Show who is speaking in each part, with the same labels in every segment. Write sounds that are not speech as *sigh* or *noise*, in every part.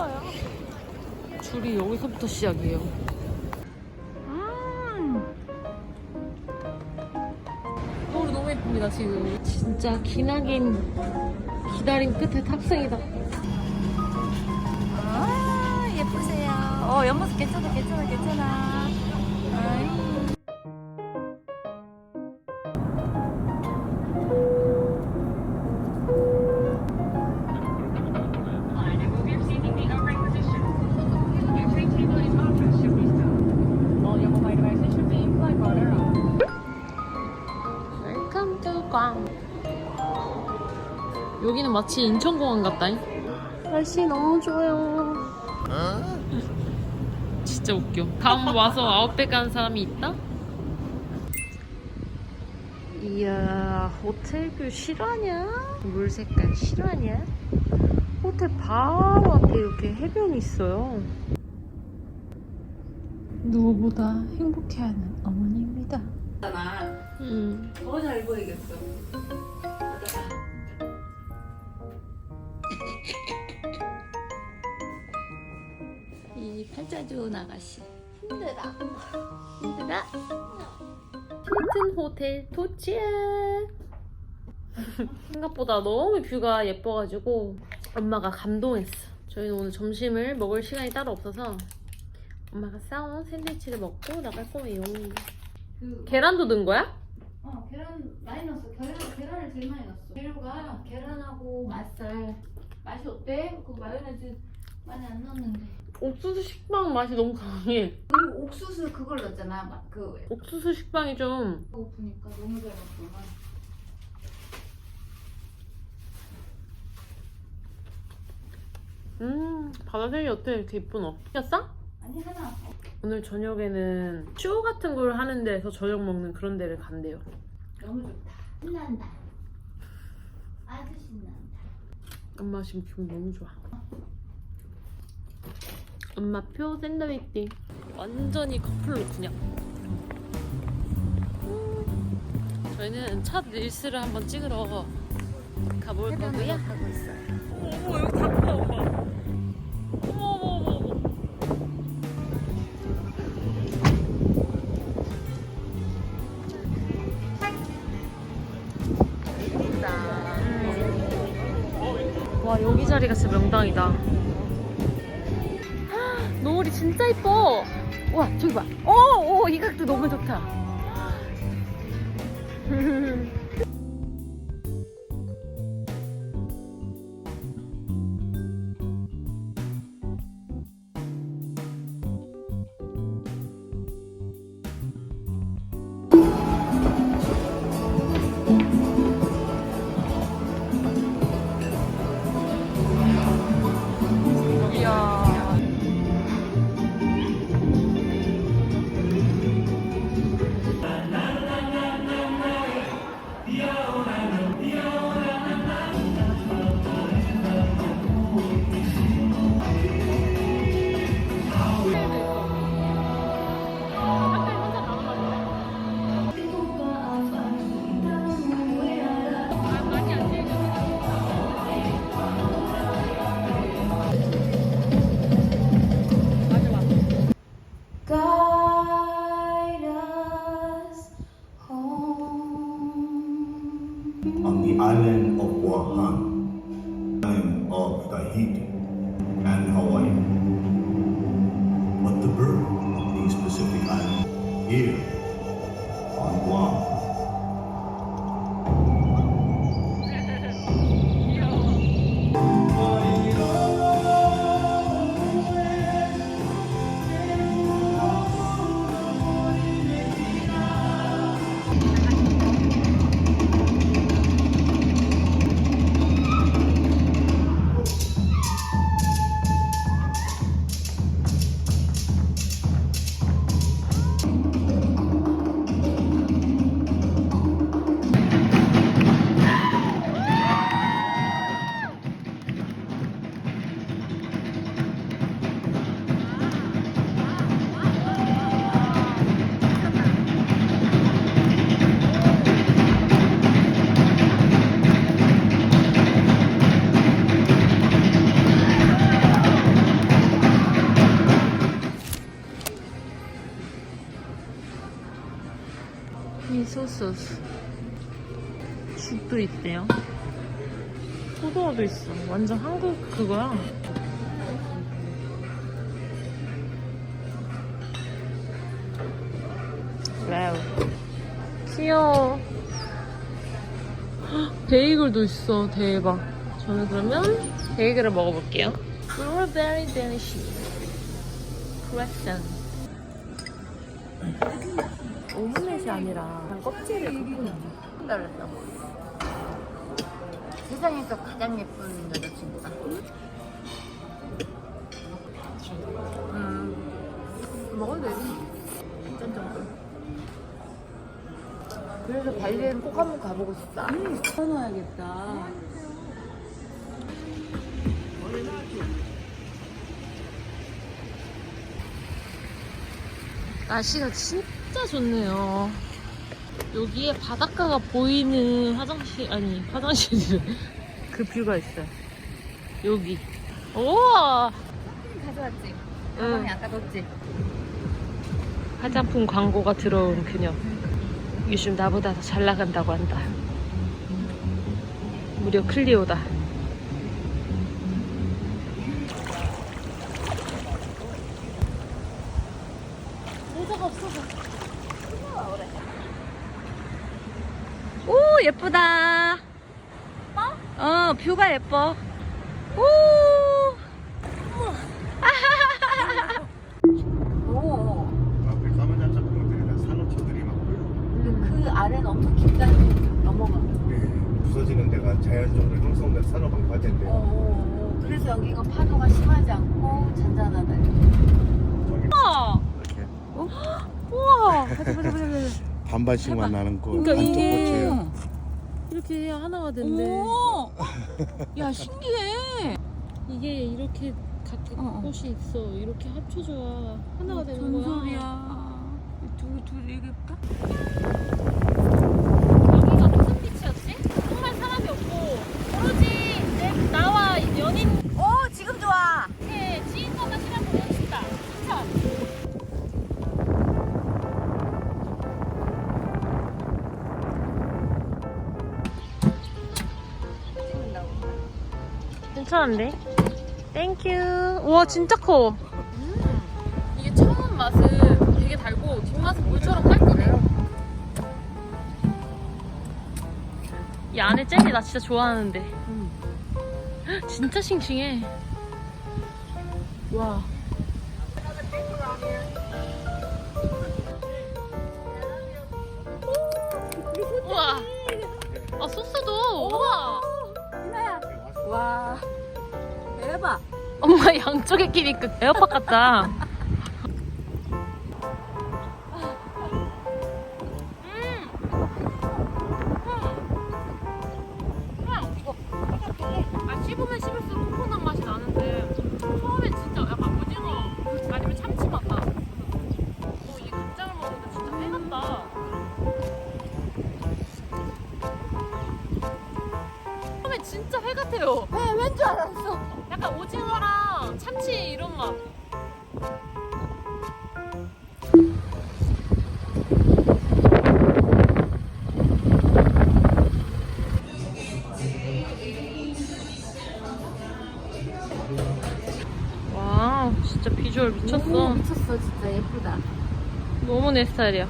Speaker 1: 싫어요. 줄이 여기서부터 시작이에요. 음. 노을 너무 예쁩니다, 지금. 진짜 기나긴 기다림 끝에 탑승이다.
Speaker 2: 아 예쁘세요. 어 옆모습 괜찮아 괜찮아 괜찮아.
Speaker 1: 여기는 마치 인천공항 같다잉. 날씨 너무 좋아요. *laughs* 진짜 웃겨. 다음 와서 아웃백 가는 사람이 있다? 이야, 호텔 뷰 실화냐? 물 색깔 실화냐? 호텔 바로 앞에 이렇게 해변이 있어요. 누구보다 행복해하는 어머니입니다. 음.
Speaker 2: 더잘 보이겠어. 이 팔자 좋은 아가씨. 힘들어. 힘들어.
Speaker 1: 힐튼 호텔 도착! *laughs* 생각보다 너무 뷰가 예뻐가지고 엄마가 감동했어. 저희는 오늘 점심을 먹을 시간이 따로 없어서 엄마가 싸온 샌드위치를 먹고 나갈 거예요.
Speaker 2: 그,
Speaker 1: 계란도 넣은 거야?
Speaker 2: 어, 계란 많이 넣었어. 계란, 계란을 제일 많이 넣었어. 재료가 계란하고 맛살. 맛이 어때? 그 마요네즈 많이 안 넣었는데.
Speaker 1: 옥수수 식빵 맛이 너무 강해.
Speaker 2: 그리고 옥수수 그걸 넣었잖아. 막 그,
Speaker 1: 옥수수 식빵이 좀
Speaker 2: 배고프니까 너무 잘 먹구나.
Speaker 1: 음, 바다색이 어때 이렇게 이쁘노? 시켰어?
Speaker 2: 아니, 하나.
Speaker 1: 오늘 저녁에는 쇼 같은 걸 하는 데서 저녁 먹는 그런 데를 간대요.
Speaker 2: 너무 좋다. 신난다. 아주 신난다.
Speaker 1: 엄마 지금 기분 너무 좋아. 엄마 표 샌드위치. 완전히 커플로 그냥. 음. 저희는 첫 릴스를 한번 찍으러 가볼 거고요.
Speaker 2: 하고 있어요.
Speaker 1: 어머 여기 다 크다 엄마. 여기 자리가 진짜 명당이다. 헉, 노을이 진짜 이뻐. 와 저기 봐. 오, 오, 이 각도 너무 좋다. *laughs* Tahiti, and Hawaii. But the bird of these Pacific Islands here 소스. 죽도 있대요. 포도도 있어. 완전 한국 그거야. 와우. 귀여워. 헉, 베이글도 있어. 대박. 저는 그러면 베이글을 먹어볼게요. 블루베리 데니 오믈렛이 아니라 그냥 껍질을 굽는 달랬다.
Speaker 2: 세상에서 가장 예쁜 여자친구다. 음, 먹어도 되지. 짠 정도. 그래서 발리에는 꼭 한번 가보고 싶다. 음, 사놔야겠다.
Speaker 1: 날씨가 진짜 좋네요. 여기에 바닷가가 보이는 화장실, 아니, 화장실, *laughs* 그 뷰가 있어요. 여기. 우와!
Speaker 2: 가져왔지?
Speaker 1: 응.
Speaker 2: 가방에 아까 넣었지?
Speaker 1: 화장품 광고가 들어온 그녀. 요즘 나보다 더 잘 나간다고 한다. 무려 클리오다. 모자가 없어서. 오, 예쁘다. 어, 뷰가 예뻐. 오!
Speaker 2: 오.
Speaker 3: 앞에 까만 잡작품들이 다 산호초들이 많고요.
Speaker 2: 근데 그 아래는 엄청 깊다니 넘어가.
Speaker 3: 네, 부서지는 데가 자연적으로 형성된 산호방 과제인데
Speaker 2: 오, 오. 그래서 여기가 파도가 심하지 않고 잔잔하다.
Speaker 3: 저기
Speaker 1: 우와!
Speaker 3: 이렇게
Speaker 1: 우와! 보자, 보자, 보자, 보자.
Speaker 3: 반반씩 만 나는 꽃
Speaker 1: 그러니까
Speaker 3: 한쪽
Speaker 1: 이게-
Speaker 3: 꽃이에요.
Speaker 1: 이렇게 해야 하나가 된대.
Speaker 2: 오. 야 신기해.
Speaker 1: 이게 이렇게 각각
Speaker 2: 어, 어.
Speaker 1: 꽃이 있어. 이렇게 합쳐줘야 하나가 되는 거야.
Speaker 2: 전설이야. 둘 둘이 예쁘다.
Speaker 1: 여 괜찮은데? 땡큐. 우와 진짜 커. 이게 처음 맛은 되게 달고 뒷맛은 물처럼 깔끔해. 이 안에 젤리 나 진짜 좋아하는데. 헉, 진짜 싱싱해. 와. 우와. 아 소스도 우와.
Speaker 2: 와. 대박.
Speaker 1: 엄마 양쪽에 끼니까 에어팟 같다. 아 씹으면 씹을수록 코코넛 맛이 나는데 처음엔 진짜 약간 오징어 아니면 참치 맛 나. 어, 이 간장을 먹는데 진짜 회 같다. 처음엔 진짜 회 같아요.
Speaker 2: 왜 왠줄 알았어.
Speaker 1: 약간 오징어랑 참치 이런 맛. 와, 진짜 비주얼 미쳤어.
Speaker 2: 미쳤어 진짜 예쁘다.
Speaker 1: 너무 내 스타일이야.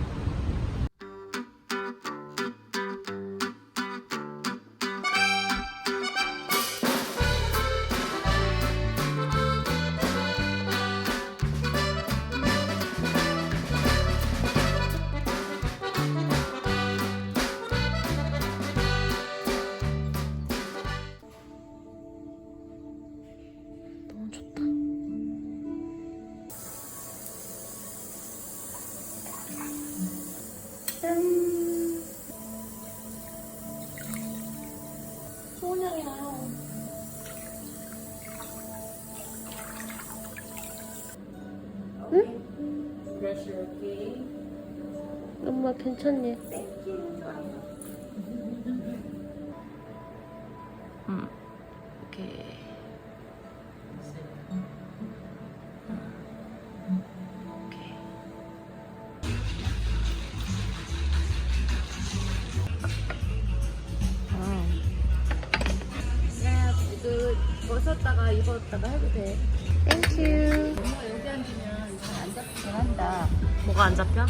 Speaker 1: 좋은 향이 나요. 응? 엄마 괜찮니? 땡큐. 뭐가 안 잡혀?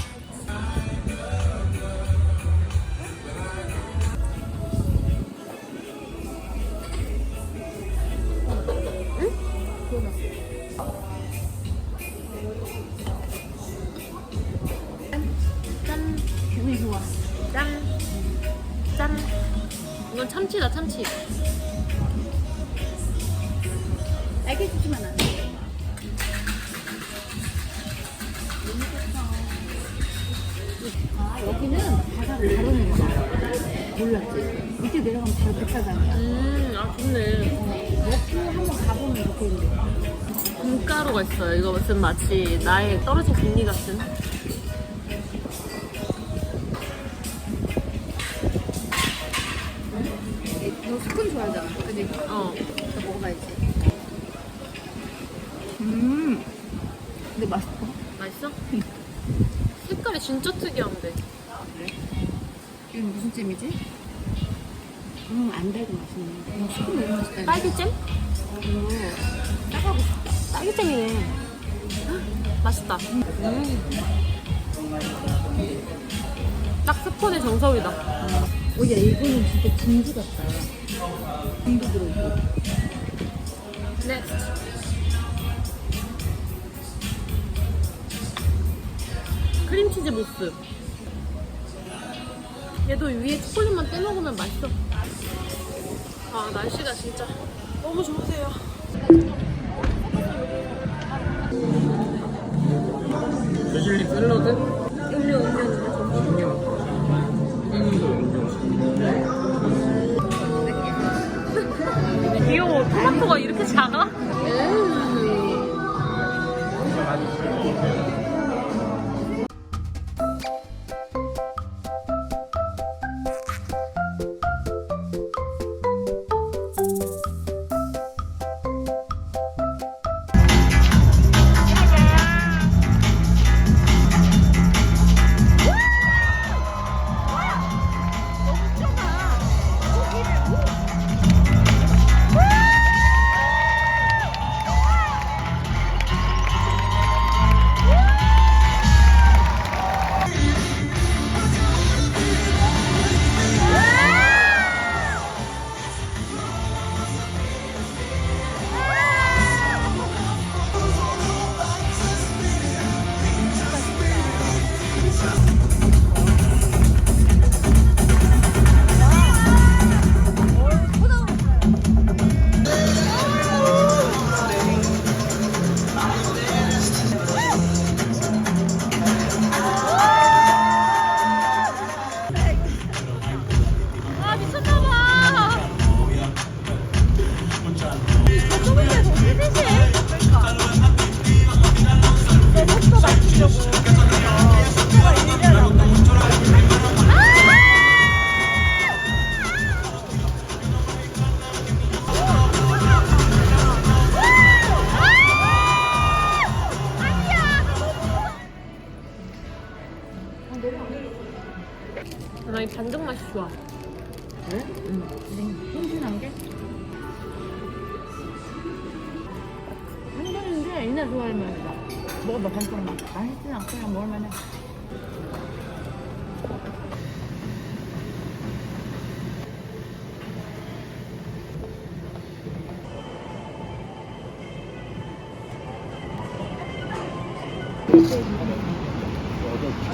Speaker 1: 짠. 짠, 짠. 이건 참치다, 참치.
Speaker 2: 딸기 주시면 아, 여기는 바다를 가로는 거야. 몰랐지? 밑에 내려가면 바로 백사장이야.
Speaker 1: 음, 아, 좋네.
Speaker 2: 먹고 한번 가보면 좋겠는데.
Speaker 1: 금가루가 있어요. 이거 무슨 마치 나의 떨어진 금리 같은.
Speaker 2: 잼이지? 음, 안 달고 맛있네. 음, 스콘 너무 맛있다.
Speaker 1: 딸기잼?
Speaker 2: 이거 따가고 싶다.
Speaker 1: 딸기잼이네. 헉, 맛있다. 음. 딱 스폰의 정석이다.
Speaker 2: 어, 야, 이거는 진짜 진주 같다. 진도 들어있고.
Speaker 1: 넥스트. 크림치즈 무스. 얘도 위에 초콜릿만 떼먹으면 맛있어. 아, 날씨가 진짜 너무 좋으세요.
Speaker 3: 배실리
Speaker 1: 샐러드?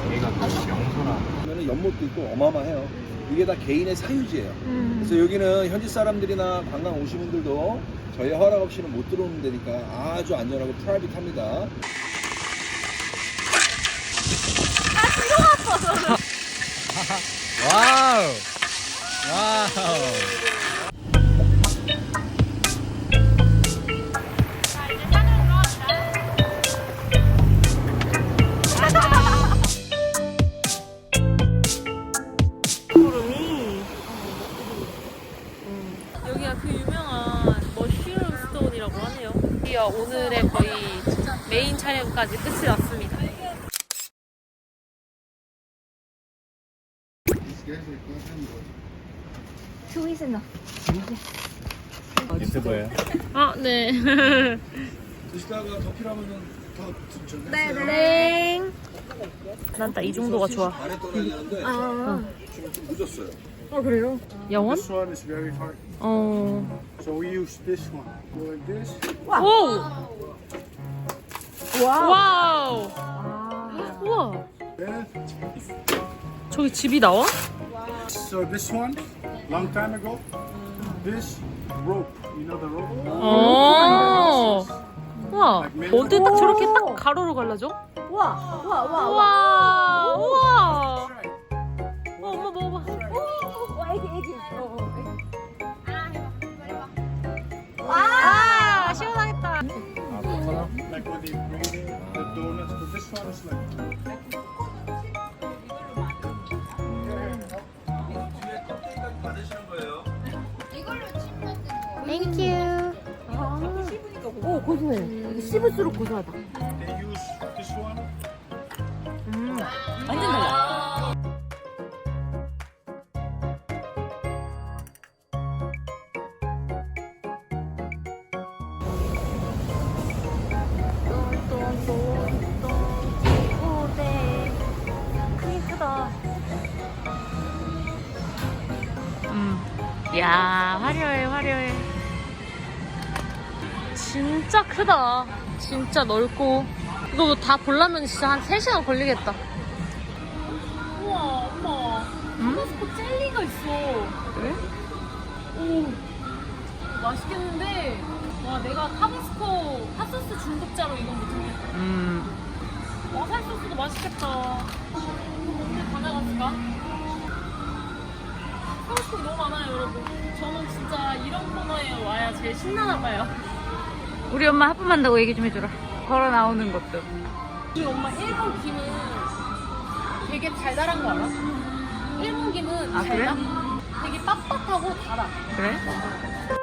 Speaker 3: 여기가 명소라.
Speaker 4: 그러면 연못도 있고 어마어마해요. 이게 다 개인의 사유지예요.
Speaker 1: 음.
Speaker 4: 그래서 여기는 현지 사람들이나 관광 오신 분들도 저희 허락 없이는 못 들어오는 데니까 아주 안전하고 프라이빗합니다. *laughs*
Speaker 3: 와우. 와우.
Speaker 1: 촬영까지 끝이 났습니다.
Speaker 3: 유튜버예요.
Speaker 1: 아, 네.
Speaker 4: 드시다가 더 필요하면은 더 좀.
Speaker 1: 네. 난딱 이 정도가 좋아.
Speaker 2: 아.
Speaker 4: 지금 좀 늦었어요.
Speaker 1: 영원?
Speaker 5: This one is very hard.
Speaker 1: 어.
Speaker 5: So we use this one. Like this.
Speaker 1: 오!
Speaker 2: 와우.
Speaker 1: 와우! 우와!
Speaker 5: Then,
Speaker 1: 저기 집이 나와?
Speaker 5: so this one, long time ago, this rope, you know the rope?
Speaker 1: 어. 우와. 어디 딱 저렇게 딱 가로로 갈라져?
Speaker 2: 와, 와, 와, 와.
Speaker 1: 우와! 우와!
Speaker 5: They bring the, the donuts, but this one is like.
Speaker 4: 껍데기까지 받으시는 거예요.
Speaker 1: 땡큐.
Speaker 2: 오, 고소해. 씹을수록 고소하다.
Speaker 1: 야 화려해 화려해. 진짜 크다. 진짜 넓고. 이거 다 보려면 진짜 한 3시간 걸리겠다. 우와 엄마. 타바스코 젤리가 있어. 그래? 오 맛있겠는데? 와 내가 타바스코 핫소스 중독자로 이건 못하겠다. 음. 와사비 소스도 맛있겠다. 근데 다 나갔을까? 하고 싶은 게 너무 많아요 여러분 저는 진짜 이런 코너에 와야 제일 신나나 봐요
Speaker 6: 우리 엄마 하품 한다고 얘기 좀 해줘라. 걸어 나오는 것도.
Speaker 1: 우리 엄마 일본 김은 되게 달달한 거 알아? 일본 김은
Speaker 6: 아, 그래?
Speaker 1: 달다? 되게 빳빳하고 달아
Speaker 6: 그래?